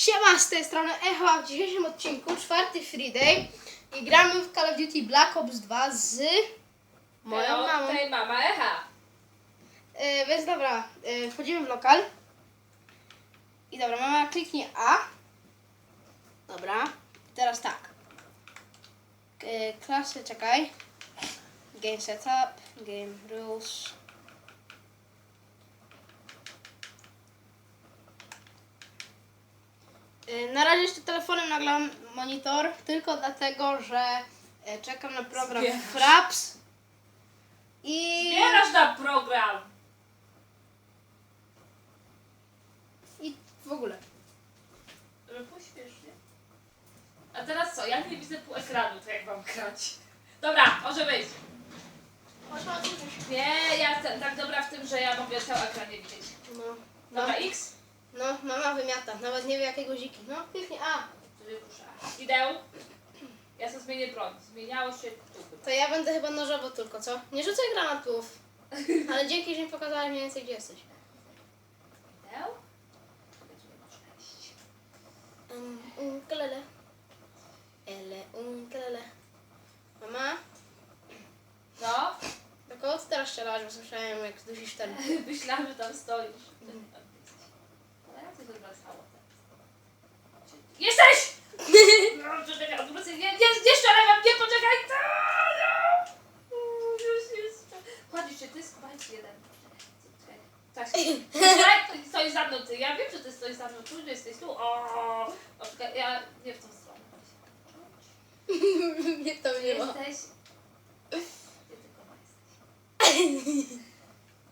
Siema, z tej strony Echo, a w dzisiejszym odcinku, czwarty Friday i gramy w Call of Duty Black Ops 2 z moją Hello, mamą. Tutaj mama Echa. E, więc dobra, e, wchodzimy w lokal. I dobra, mama kliknie A. Dobra, teraz tak. E, klasy, czekaj. Game setup, game rules. Na razie jeszcze telefonem nagram monitor, tylko dlatego, że e, czekam na program Zbierasz. Fraps. I... Bierasz na program. I w ogóle. Pośpiesznie. A teraz co? Ja nie widzę pół ekranu, to jak mam grać. Dobra, może być. Nie, ja jestem tak dobra w tym, że ja mogę cały ekran nie widzieć. No, no, Dobra, X. no, mama Nawet nie wie jakie guziki. No, pięknie. A. Idę. Ja sobie zmienię broń. Zmieniało się tu to ja będę chyba nożowo tylko, co? Nie rzucaj granatów. Ale dzięki, że mi pokazałeś mniej więcej gdzie jesteś. Iść. Um, um, kalele. Ele, um, kalele. Mama, No, do kogo ty teraz strzelałaś, bo słyszałem jak dusisz ten. myślałam, że tam stoisz. Ale ja coś odwracało teraz. Jesteś! Odwrócę. Nie, nie, nie strzelaj wam, nie, poczekaj! To, no. Już. Kładzisz się, ty składź jeden. Czekaj, to stoisz za mną, ty. Ja wiem, że ty stoisz za mną. Tu, że jesteś tu. O, o czekaj, ja nie w tą stronę. nie to nie ma. jesteś? Ty kurwa jesteś?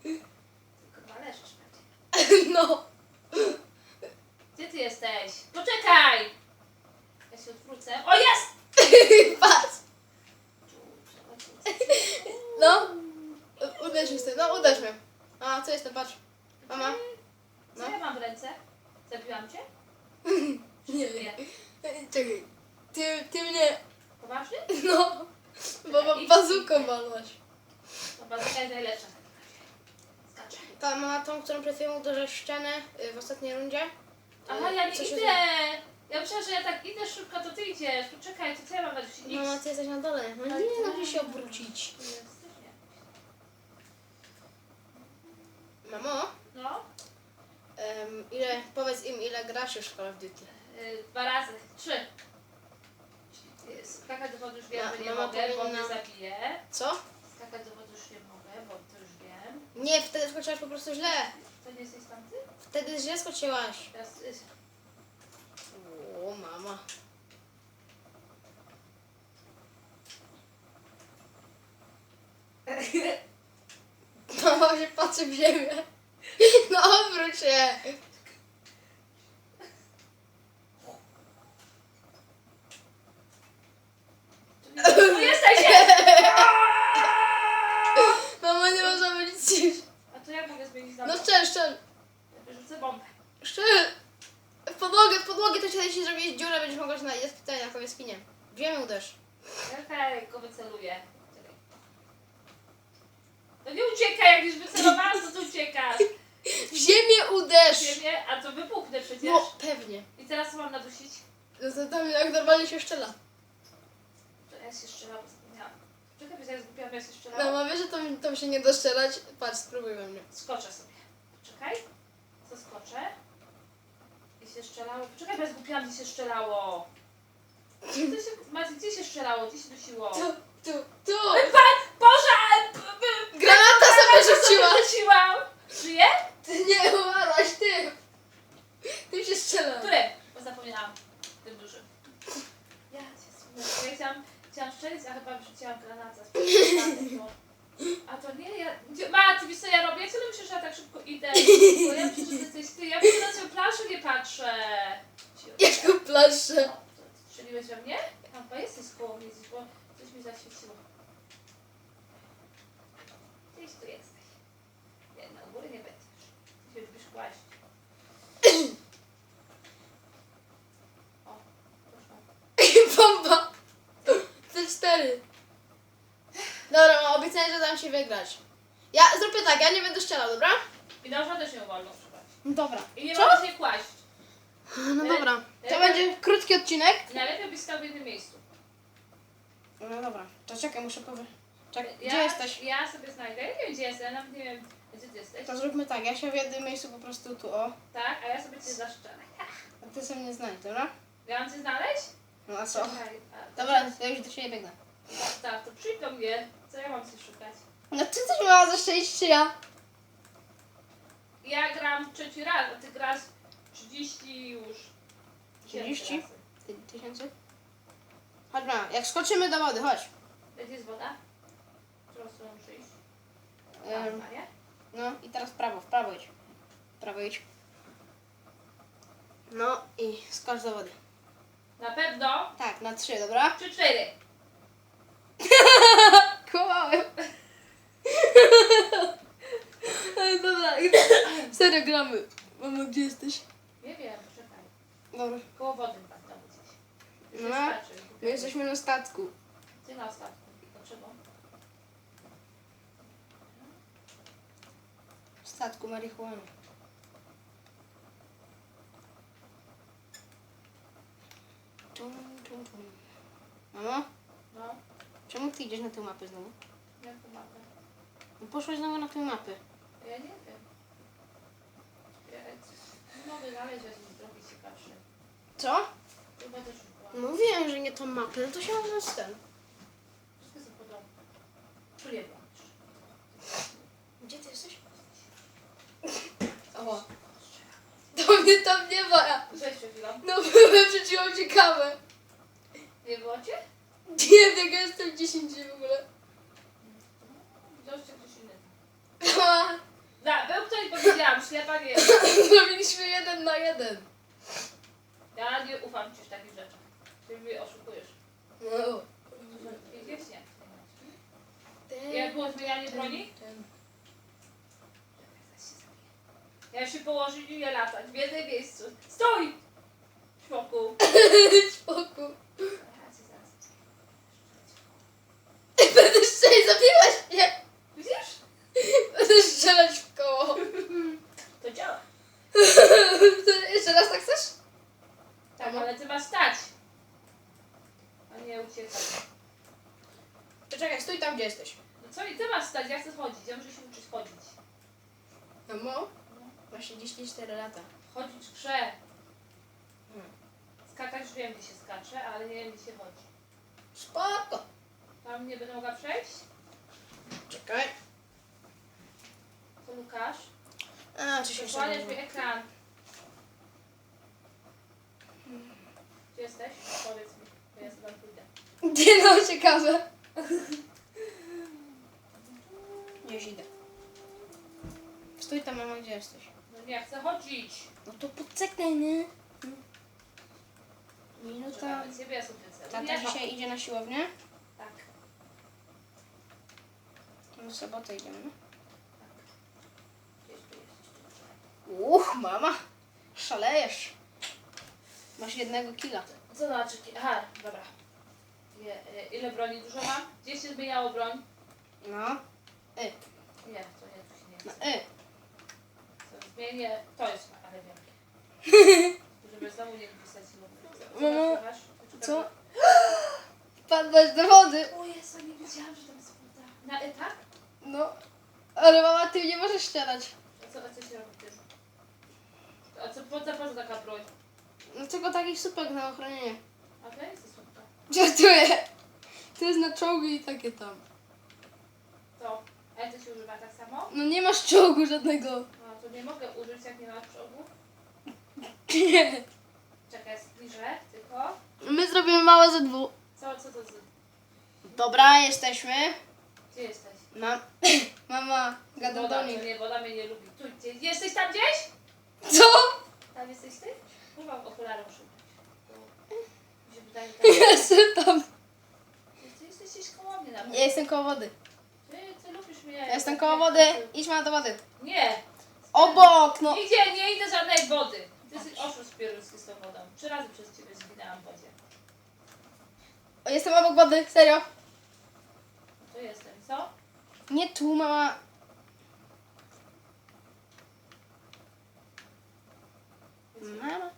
Ty kurwa leżysz. No. Gdzie ty jesteś? Poczekaj! Ja się odwrócę. O, jest! Patrz. Tu, przechodź. No. U- Uderz mnie z tym. No, uderz mnie. A, co jestem, patrz. Mama. Co No. ja mam w ręce? Zabiłam cię? Nie Nie. Czekaj. Ty, ty mnie... Poważnie? No. Bo bo bazuką walłaś. No bazuka jest najlepsza. Skaczę. Ta mama tą, którą przed chwilą uderzyłeś w ścianę y, w ostatniej rundzie. Aha, ja nie Co się idę! Ja myślałam, że ja tak idę szybko, to ty idziesz. Poczekaj, to co ja mam na dusi? Mama, ty jesteś na dole. No Ale nie, ty- no musisz się obrócić. Nie. Mamo, No, em, ile, powiedz im, ile grasz już w Call of Duty. yy, dwa razy. Trzy. Skakać do wody już wiem, Ma- że nie mama mogę, bo powinna- mnie zabije. Co? Skakać do wody już nie mogę, bo to już wiem. Nie, wtedy skoczyłaś po prostu źle. To nie jesteś tamty? Wtedy źle skoczyłaś. Teraz, y, O, mama. Mama się patrzy w ziemię. No obróć się. Ziemię uderz. Okej, go wyceluję. Czekaj. No nie uciekaj, jak już wycelowałam, to ty uciekasz. W ziemię uderz. Ciebie, a to wybuchnę przecież. No, pewnie. I teraz co mam nadusić? No to tam jak normalnie się szczela. To ja się strzelam, zapomniałam. Czekaj, bo ja zgubiłam, ja się No, strzelałam. mama wie, że tam, tam się nie da strzelać. Patrz, spróbuj we mnie. Skoczę sobie. Poczekaj. Zaskoczę. I się strzelało. Poczekaj, bo ja zgubiłam, gdzie się strzelało. Gdzie się, Macie, gdzie się strzelało? Gdzie się dusiło? Tu, tu, tu. Boże! ale p- p- Granata sobie rzuciła. rzuciłam! Żyje? Ty nie umarłaś, ty. Ty się strzela. Który? Bo zapomniałam. Tym dużym. Ja cię słuchaj. Ja chciałam, chciałam strzelić, a chyba wrzuciłam granatę. A to nie, ja... Gdzie- Ma, ty wiesz co ja robię? Ja ciągle myślę, że ja tak szybko idę. Bo ja myślę, że jesteś ty. Ja w ogóle na twoją planszę nie patrzę. Jaką planszę. No, Strzeliłeś we mnie? Tam chyba jesteś koło mnie gdzieś, bo coś mi zaświeciło. Gdzieś tu jesteś. Nie, na góry nie będziesz. Ty się lubisz kłaść. O, poszłam. Bomba. Te cztery. Dobra, mam obiecanie, że dam ci wygrać. Ja zrobię tak, ja nie będę strzelał, dobra? I noża też nie wolno używać. Dobra. I nie Co? wolno się kłaść. No dobra. odcinek? Najlepiej byś stał w jednym miejscu. No dobra, to czekaj, muszę powie... Czekaj, Ja, gdzie jesteś? Ja sobie znajdę. Ja nie wiem gdzie jestem, ja nawet nie wiem gdzie ty jesteś. To zróbmy tak, ja się w jednym miejscu po prostu tu, o. Tak, a ja sobie cię zaszczę. A ty sobie nie znajdziesz, dobra? Ja mam cię znaleźć? No a co? Czekaj, a- Dobra, to ja już do ciebie biegnę. Tak, tak, to przyjdź do mnie. Co ja mam się szukać? No ty coś miała za szczęście, ja? Ja gram trzeci raz, a ty grasz 30 już. 30? tysięcy razy. Ty, tysięcy? Chodź ma, jak skoczymy do wody, chodź. Gdzie jest woda? Którą stronę muszę iść? Em, nie? no i teraz w prawo, w prawo idź. W prawo idź. No i skocz do wody. Na pewno. Tak, na trzy, dobra? Trzy, cztery. Kłamałem. Dobra, serio gramy. Mamo, gdzie jesteś? Dobra. Koło wody pan tam gdzieś. No. Wystarczy. My jesteśmy na statku. Ty na ostatku. Dlaczego? Statku marihuany. Tum, tum, tum. Mamo, No, czemu ty idziesz na tę mapę znowu? jak to mapę? No poszłaś znowu na tę mapę. Ja nie wiem. Ja nie mogę znaleźć Co? Chyba też szukałam. Mówiłem, że nie tą mapę, no to się może z ten. Wszystko. Gdzie ty jesteś? O. To mnie tam nie ma. Cześć przed chwilą. No byłem przed chwilą ciekawe. Nie było cię? Nie ja jestem 10 w ogóle. Widziałeś cię powiedziałam, ślepa nie jest. Zrobiliśmy jeden na jeden. Ja nie ufam ci w takich rzeczach. Ty mnie oszukujesz. No. Widzisz? Nie. Jak było zmienianie broni? Ja się położyć i nie latać w jednym miejscu. Stój! Śmoku. Spoko. Ja cię zaraz- Będę strzelać, zabiłaś mnie. Widzisz? Będę strzelać w koło. To działa. To Jeszcze raz tak chcesz? Tak, ale ty masz stać. A nie uciekać. To czekaj, stój tam, gdzie jesteś. No co i ty masz stać? Ja chcę chodzić. Ja muszę się uczyć chodzić. Mamo? Właśnie 4 lata. Chodzić grze. Hmm. Skakać już wiem, gdzie się skacze, ale nie wiem, gdzie się chodzi. Spoko. Tam nie będę mogła przejść? Czekaj. To Łukasz. A, czy się Przesłaniasz mi ekran. Gdzie jesteś? Powiedz mi, bo ja sobie tam pójdę. Nie no, ciekawe. Gdzieś idę. Stój tam, mama, gdzie jesteś? No nie, chcę chodzić. No to poczekaj, nie? Minuta. Czekamy ciebie, ja sobie chcę. Tata Nie, dzisiaj idzie na siłownię? Tak. W sobotę idziemy. no. Gdzieś tu jest. Uch, mama. Szalejesz. Masz jednego killa. Co znaczy? ki- Aha, dobra. Ile broni dużo mam? Gdzie się zmieniało broń? No. Y. Nie, to nie, tu się nie No chce. y. To zmienię, to jest, ale wiem. Żeby znowu nie wpisać numeru. Mamo, co? Padłeś do wody. O Jezu, nie wiedziałam, że tam jest woda. Na etap? No. Ale mama, ty nie możesz ścianać. A co, a co się robi tym? A co, po co, po co taka broń? No tylko takich supek na ochronienie. A to jest super. Żartuję. To jest na czołgi i takie tam. To, a jak to się używa tak samo? No nie masz czołgu żadnego. No to nie mogę użyć, jak nie ma czołgu. Nie. Czekaj, zbliżę, tylko. My zrobimy małe ze dwóch. Co, co to z... Dobra, jesteśmy. Gdzie jesteś? Mam... Mama, gadam Woda, do nich. nie, woda mnie nie lubi. Tu, gdzie, jesteś tam gdzieś? Co? Tam jesteś ty? Chyba okulary muszę brać. Bo mi się wydaje, tak. Jestem tam. Ty jesteś gdzieś koło mnie na Ja jestem koło wody. Ty, ty lubisz mnie. Ja jestem koło wody. Idź ma do wody. Nie. Obok, no. Nigdzie nie idę żadnej wody. Ty jesteś oszust pieruski z tą wodą. Trzy razy przez ciebie zginęłam w wodzie. Jestem obok wody, serio. To jestem, co? Nie tu, mama. Mama.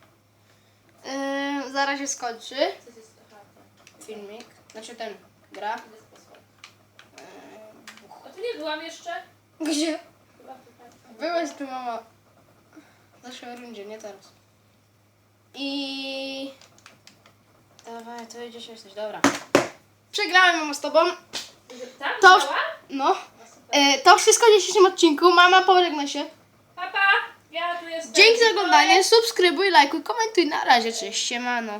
Yy, zaraz razie skończy Co? Aha, tak. filmik. Znaczy ten, gra. Idę sposób. Eee, A tu nie byłam jeszcze. Gdzie? Chyba tutaj. Byłaś tu mama. W zeszłej rundzie, nie teraz. I... Dawaj, to gdzieś jesteś, dobra. Przegrałem mama z tobą. Tam To- była? No. No super. E, to wszystko w dzisiejszym odcinku. Mama, pożegna się. Papa, ja tu jestem. Dzięki za oglądanie. Subskrybuj, lajkuj, komentuj. Na razie, cześć, siemano.